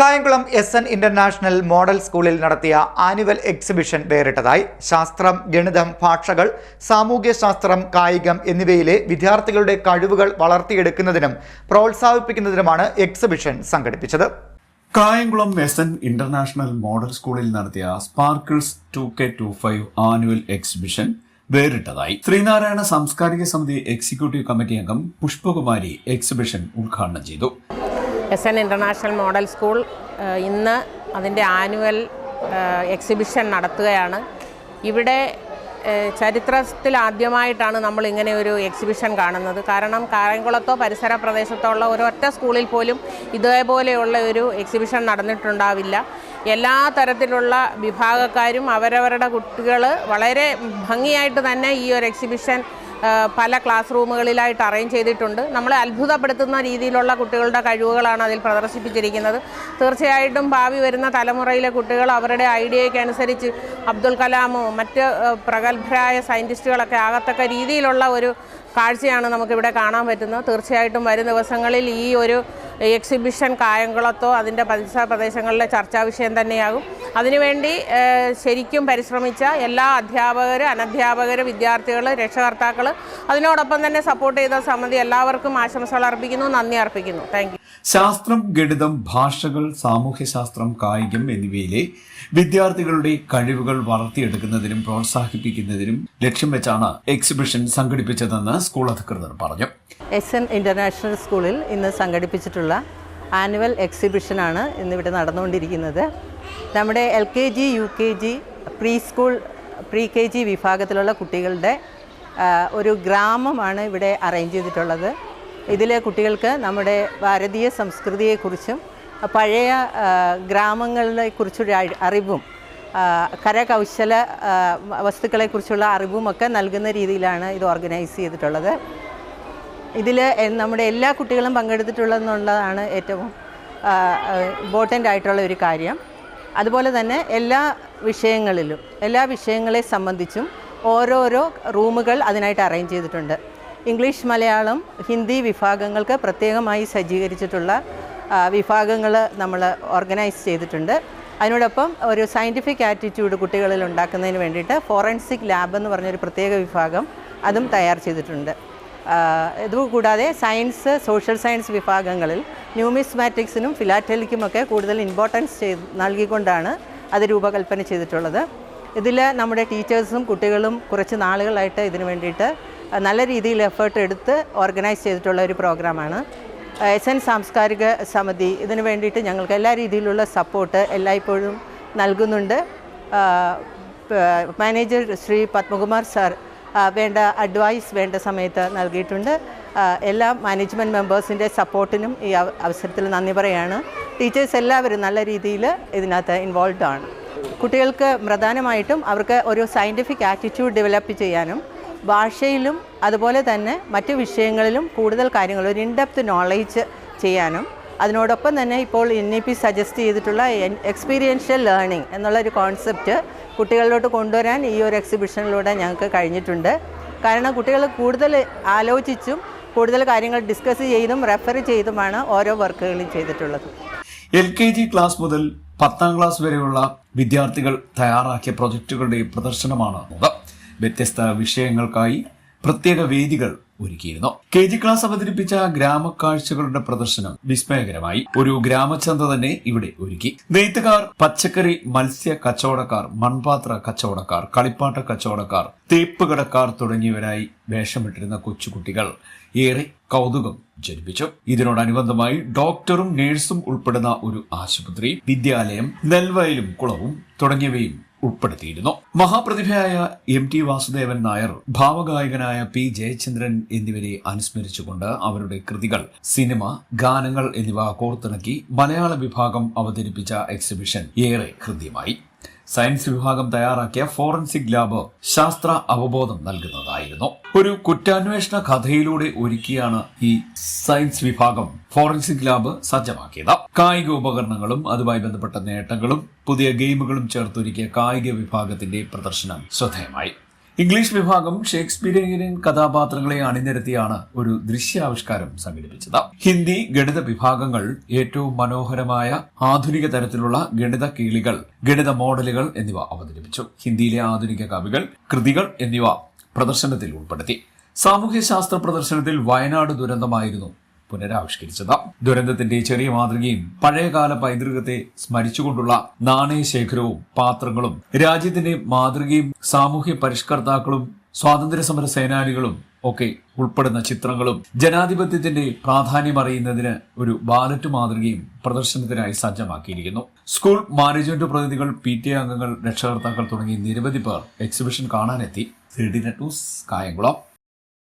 Kayamkulam S N international model സ്കൂളിൽ നടത്തിയ annual exhibition വേറിട്ടതായി ശാസ്ത്രം ഗണിതം ഭാഷകൾ സാമൂഹ്യശാസ്ത്രം കായികം എന്നിവയിലെ വിദ്യാർത്ഥികളുടെ കഴിവുകൾ വളർത്തിയെടുക്കുന്നതിനും പ്രോത്സാഹിപ്പിക്കുന്നതിനുമാണ് എക്സിബിഷൻ സംഘടിപ്പിച്ചത്. Kayamkulam S N international model സ്കൂളിൽ നടത്തിയ sparkles two K two five annual exhibition വേറിട്ടതായി. Sreenarayana സാംസ്കാരിക സമിതി എക്സിക്യൂട്ടീവ് കമ്മിറ്റി അംഗം പുഷ്പകുമാരി എക്സിബിഷൻ ഉദ്ഘാടനം ചെയ്തു. S N international model school ഇന്ന് അതിന്റെ ആനുവൽ എക്സിബിഷൻ നടത്തുകയാണ്. ഇവിടെ ചരിത്രത്തിൽ ആദ്യമായിട്ടാണ് നമ്മൾ ഇങ്ങനെ ഒരു എക്സിബിഷൻ കാണുന്നത്. കാരണം കായംകുളത്തോ പരിസര പ്രദേശത്തോ ഉള്ള ഒരൊറ്റ സ്കൂളിൽ പോലും ഇതേപോലെയുള്ള ഒരു എക്സിബിഷൻ നടന്നിട്ടുണ്ടാവില്ല. എല്ലാ തരത്തിലുള്ള വിഭാഗക്കാരും അവരവരുടെ കുട്ടികൾ വളരെ ഭംഗിയായിട്ട് തന്നെ ഈ ഒരു എക്സിബിഷൻ പല ക്ലാസ് റൂമുകളിലായിട്ട് അറേഞ്ച് ചെയ്തിട്ടുണ്ട്. നമ്മളെ അത്ഭുതപ്പെടുത്തുന്ന രീതിയിലുള്ള കുട്ടികളുടെ കഴിവുകളാണ് അതിൽ പ്രദർശിപ്പിച്ചിരിക്കുന്നത്. തീർച്ചയായിട്ടും ഭാവി വരുന്ന തലമുറയിലെ കുട്ടികൾ അവരുടെ ഐഡിയയ്ക്ക് അനുസരിച്ച് അബ്ദുൽ കലാമോ മറ്റ് പ്രഗത്ഭരായ സയന്റിസ്റ്റുകളൊക്കെ ആകത്തക്ക രീതിയിലുള്ള ഒരു കാഴ്ചയാണ് നമുക്കിവിടെ കാണാൻ പറ്റുന്നത്. തീർച്ചയായിട്ടും വരും ദിവസങ്ങളിൽ ഈ ഒരു എക്സിബിഷൻ കായംകുളത്തോ അതിന്റെ പരിസര പ്രദേശങ്ങളിലെ ചർച്ചാ വിഷയം തന്നെയാകും. അതിനുവേണ്ടി ശരിക്കും പരിശ്രമിച്ച എല്ലാ അധ്യാപകർ അനധ്യാപകർ വിദ്യാർത്ഥികൾ രക്ഷകർത്താക്കൾ അതിനോടൊപ്പം തന്നെ സപ്പോർട്ട് ചെയ്ത സമിതി എല്ലാവർക്കും ആശംസകൾ അർപ്പിക്കുന്നു നന്ദി അർപ്പിക്കുന്നു. താങ്ക് ശാസ്ത്രം ഗണിതം ഭാഷകൾ സാമൂഹ്യശാസ്ത്രം കായികം എന്നിവയിലെ വിദ്യാർത്ഥികളുടെ കഴിവുകൾ വളർത്തിയെടുക്കുന്നതിനും പ്രോത്സാഹിപ്പിക്കുന്നതിനും ലക്ഷ്യം വെച്ചാണ് എക്സിബിഷൻ സംഘടിപ്പിച്ചതെന്ന് സ്കൂൾ അധികൃതർ പറഞ്ഞു. എസ് എൻ ഇന്റർനാഷണൽ സ്കൂളിൽ ഇന്ന് സംഘടിപ്പിച്ചിട്ടുള്ള ആനുവൽ എക്സിബിഷനാണ് ഇന്നിവിടെ നടന്നുകൊണ്ടിരിക്കുന്നത്. നമ്മുടെ L K G U K G pre school pre K G വിഭാഗത്തിലുള്ള കുട്ടികളുടെ ഒരു ഗ്രാമമാണ് ഇവിടെ അറേഞ്ച് ചെയ്തിട്ടുള്ളത്. ഇതിലെ കുട്ടികൾക്ക് നമ്മുടെ ഭാരതീയ സംസ്കൃതിയെക്കുറിച്ചും പഴയ ഗ്രാമങ്ങളെ ഗ്രാമങ്ങളെക്കുറിച്ചൊരു അറിവും കരകൗശല വസ്തുക്കളെക്കുറിച്ചുള്ള അറിവും ഒക്കെ നൽകുന്ന രീതിയിലാണ് ഇത് ഓർഗനൈസ് ചെയ്തിട്ടുള്ളത്. ഇതിൽ നമ്മുടെ എല്ലാ കുട്ടികളും പങ്കെടുത്തിട്ടുള്ളതെന്നുള്ളതാണ് ഏറ്റവും ഇമ്പോർട്ടന്റ് ആയിട്ടുള്ള ഒരു കാര്യം. അതുപോലെ തന്നെ എല്ലാ വിഷയങ്ങളിലും എല്ലാ വിഷയങ്ങളെ സംബന്ധിച്ചും ഓരോരോ റൂമുകൾ അതിനായിട്ട് അറേഞ്ച് ചെയ്തിട്ടുണ്ട്. ഇംഗ്ലീഷ് മലയാളം ഹിന്ദി വിഭാഗങ്ങൾക്ക് പ്രത്യേകമായി സജ്ജീകരിച്ചിട്ടുള്ള വിഭാഗങ്ങൾ നമ്മൾ ഓർഗനൈസ് ചെയ്തിട്ടുണ്ട്. അതിനോടൊപ്പം ഒരു സയന്റിഫിക് ആറ്റിറ്റ്യൂഡ് കുട്ടികളിൽ ഉണ്ടാക്കുന്നതിന് വേണ്ടിയിട്ട് ഫോറൻസിക് ലാബ് എന്ന് പറഞ്ഞൊരു പ്രത്യേക വിഭാഗം അതും തയ്യാർ ചെയ്തിട്ടുണ്ട്. ഇതുകൂടാതെ സയൻസ് സോഷ്യൽ സയൻസ് വിഭാഗങ്ങളിൽ ന്യൂമിസ്മാറ്റിക്സിനും ഫിലാറ്റലിക്കുമൊക്കെ കൂടുതൽ ഇമ്പോർട്ടൻസ് ചെയ്ത് നൽകിക്കൊണ്ടാണ് അത് രൂപകൽപ്പന ചെയ്തിട്ടുള്ളത്. ഇതിൽ നമ്മുടെ ടീച്ചേഴ്സും കുട്ടികളും കുറച്ച് നാളുകളായിട്ട് ഇതിനു വേണ്ടിയിട്ട് നല്ല രീതിയിൽ എഫേർട്ട് എടുത്ത് ഓർഗനൈസ് ചെയ്തിട്ടുള്ള ഒരു പ്രോഗ്രാമാണ് എസ് എൻ സാംസ്കാരിക സമിതി ഇതിനു വേണ്ടിയിട്ട് ഞങ്ങൾക്ക് എല്ലാ രീതിയിലുള്ള സപ്പോർട്ട് എല്ലായ്പ്പോഴും നൽകുന്നുണ്ട്. മാനേജർ ശ്രീ പത്മകുമാർ സാർ വേണ്ട അഡ്വൈസ് വേണ്ട സമയത്ത് നൽകിയിട്ടുണ്ട്. എല്ലാ മാനേജ്മെന്റ് മെമ്പേഴ്സിന്റെ സപ്പോർട്ടിനും ഈ അവസരത്തിൽ നന്ദി പറയാണ്. ടീച്ചേഴ്സ് എല്ലാവരും നല്ല രീതിയിൽ ഇതിനകത്ത് ഇൻവോൾവ് ആണ്. കുട്ടികൾക്ക് പ്രധാനമായിട്ടും അവർക്ക് ഒരു സയന്റിഫിക് ആറ്റിറ്റ്യൂഡ് ഡെവലപ്പ് ചെയ്യാനും ഭാഷയിലും അതുപോലെ തന്നെ മറ്റ് വിഷയങ്ങളിലും കൂടുതൽ കാര്യങ്ങൾ ഒരു ഇൻഡെപ്ത് നോളേജ് ചെയ്യാനും അതിനോടൊപ്പം തന്നെ ഇപ്പോൾ എൻ ഇ പി സജസ്റ്റ് ചെയ്തിട്ടുള്ള എക്സ്പീരിയൻഷ്യൽ ലേണിംഗ് എന്നുള്ള ഒരു കോൺസെപ്റ്റ് കുട്ടികളിലോട്ട് കൊണ്ടുവരാൻ ഈ ഒരു എക്സിബിഷനിലൂടെ ഞങ്ങൾക്ക് കഴിഞ്ഞിട്ടുണ്ട്. കാരണം കുട്ടികൾ കൂടുതൽ ആലോചിച്ചും കൂടുതൽ കാര്യങ്ങൾ ഡിസ്കസ് ചെയ്തും റെഫർ ചെയ്തുമാണ് ഓരോ വർക്കുകളും ചെയ്തിട്ടുള്ളത്. എൽ കെ ജി ക്ലാസ് മുതൽ പത്താം ക്ലാസ് വരെയുള്ള വിദ്യാർത്ഥികൾ തയ്യാറാക്കിയ പ്രൊജക്ടുകളുടെ പ്രദർശനമാണ് വ്യത്യസ്ത വിഷയങ്ങൾക്കായി പ്രത്യേക വേദികൾ ഒരുക്കിയിരുന്നു. കെ ജി ക്ലാസ് അവതരിപ്പിച്ച ഗ്രാമക്കാഴ്ചകളുടെ പ്രദർശനം വിസ്മയകരമായി. ഒരു ഗ്രാമചന്ത തന്നെ ഇവിടെ ഒരുക്കി. നെയ്ത്തുകാർ പച്ചക്കറി മത്സ്യ കച്ചവടക്കാർ മൺപാത്ര കച്ചവടക്കാർ കളിപ്പാട്ട കച്ചവടക്കാർ തേപ്പ് കടക്കാർ തുടങ്ങിയവരായി വേഷമിട്ടിരുന്ന കൊച്ചുകുട്ടികൾ ഏറെ കൗതുകം ജനിപ്പിച്ചു. ഇതിനോടനുബന്ധമായി ഡോക്ടറും നഴ്സും ഉൾപ്പെടുന്ന ഒരു ആശുപത്രി വിദ്യാലയം നെൽവയലും കുളവും തുടങ്ങിയവയും ഉൾപ്പെടുത്തിയിരുന്നു. മഹാപ്രതിഭയായ എം ടി വാസുദേവൻ നായർ ഭാവഗായകനായ പി ജയചന്ദ്രൻ എന്നിവരെ അനുസ്മരിച്ചുകൊണ്ട് അവരുടെ കൃതികൾ സിനിമ ഗാനങ്ങൾ എന്നിവ കോർത്തിണക്കി മലയാള വിഭാഗം അവതരിപ്പിച്ച എക്സിബിഷൻ ഏറെ ഹൃദ്യമായി. സയൻസ് വിഭാഗം തയ്യാറാക്കിയ ഫോറൻസിക് ലാബ് ശാസ്ത്ര അവബോധം നൽകുന്നതായിരുന്നു. ഒരു കുറ്റാന്വേഷണ കഥയിലൂടെ ഒരുക്കിയാണ് ഈ സയൻസ് വിഭാഗം ഫോറൻസിക് ലാബ് സജ്ജമാക്കിയത്. കായിക ഉപകരണങ്ങളും അതുമായി ബന്ധപ്പെട്ട നേട്ടങ്ങളും പുതിയ ഗെയിമുകളും ചേർത്തൊരുക്കിയ കായിക വിഭാഗത്തിന്റെ പ്രദർശനം ശ്രദ്ധേയമായി. ഇംഗ്ലീഷ് വിഭാഗം ഷേക്സ്പിയറിയൻ കഥാപാത്രങ്ങളെ അണിനിരത്തിയാണ് ഒരു ദൃശ്യാവിഷ്കാരം സംഘടിപ്പിച്ചത്. ഹിന്ദി ഗണിത വിഭാഗങ്ങൾ ഏറ്റവും മനോഹരമായ ആധുനിക തരത്തിലുള്ള ഗണിത കീളികൾ ഗണിത മോഡലുകൾ എന്നിവ അവതരിപ്പിച്ചു. ഹിന്ദിയിലെ ആധുനിക കവികൾ കൃതികൾ എന്നിവ പ്രദർശനത്തിൽ ഉൾപ്പെടുത്തി. സാമൂഹ്യശാസ്ത്ര പ്രദർശനത്തിൽ വയനാട് ദുരന്തമായിരുന്നു പുനരാവിഷ്കരിച്ചത്. ദുരന്തത്തിന്റെ ചെറിയ മാതൃകയും പഴയകാല പൈതൃകത്തെ സ്മരിച്ചുകൊണ്ടുള്ള നാണയശേഖരവും പാത്രങ്ങളും രാജ്യത്തിന്റെ മാതൃകയും സാമൂഹ്യ പരിഷ്കർത്താക്കളും സ്വാതന്ത്ര്യ സമര സേനാനികളും ഒക്കെ ഉൾപ്പെടുന്ന ചിത്രങ്ങളും ജനാധിപത്യത്തിന്റെ പ്രാധാന്യം അറിയുന്നതിന് ഒരു ബാലറ്റ് മാതൃകയും പ്രദർശനത്തിനായി സജ്ജമാക്കിയിരിക്കുന്നു. സ്കൂൾ മാനേജ്മെന്റ് പ്രതിനിധികൾ പി ടി അംഗങ്ങൾ രക്ഷകർത്താക്കൾ തുടങ്ങി നിരവധി പേർ എക്സിബിഷൻ കാണാനെത്തി. Net news Kayamkulam